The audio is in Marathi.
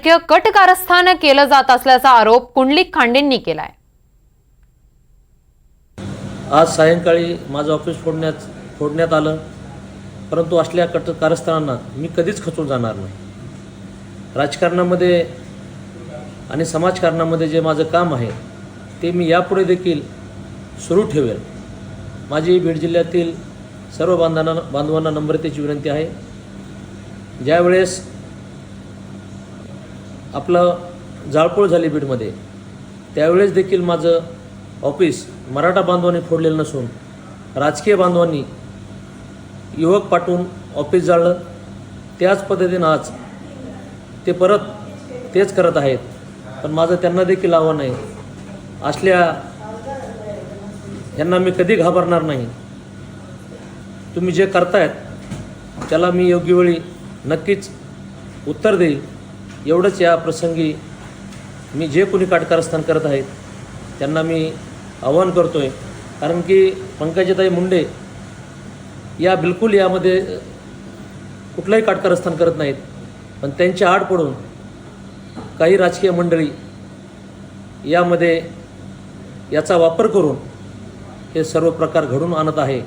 राजकीय कट कारस्थान केलं जात असल्याचा आरोप कुंडलिक खांडेंनी केलाय. आज सायंकाळी माझं ऑफिस फोडण्यात फोडण्यात आलं. परंतु असल्या कट कारस्थानांना मी कधीच खचून जाणार नाही. राजकारणामध्ये आणि समाजकारणामध्ये जे माझं काम आहे ते मी यापुढे देखील सुरू ठेवेल. माझी बीड जिल्ह्यातील सर्व बांधवांना बांधवांना नम्रतेची विनंती आहे. ज्यावेळेस आपलं जाळपोळ झाली बीडमध्ये. त्यावेळेस देखील माझं ऑफिस मराठा बांधवांनी फोडलेलं नसून राजकीय बांधवांनी युवक पाठवून ऑफिस जाळलं. त्याच पद्धतीनं आज ते परत तेच करत आहेत. पण माझं त्यांना देखील आव्हान आहे. असल्या यांना मी कधी घाबरणार नाही. तुम्ही जे करतायत त्याला मी योग्य वेळी नक्कीच उत्तर देईल. एवढंच या प्रसंगी मी जे कोणी काटकारस्थान करत आहेत त्यांना मी आव्हान करतो आहे कारण की पंकजाताई मुंडे या बिलकुल यामध्ये कुठलंही काटकारस्थान करत नाहीत. पण त्यांच्या आड पडून काही राजकीय मंडळी यामध्ये याचा वापर करून हे सर्व प्रकार घडून आणत आहे.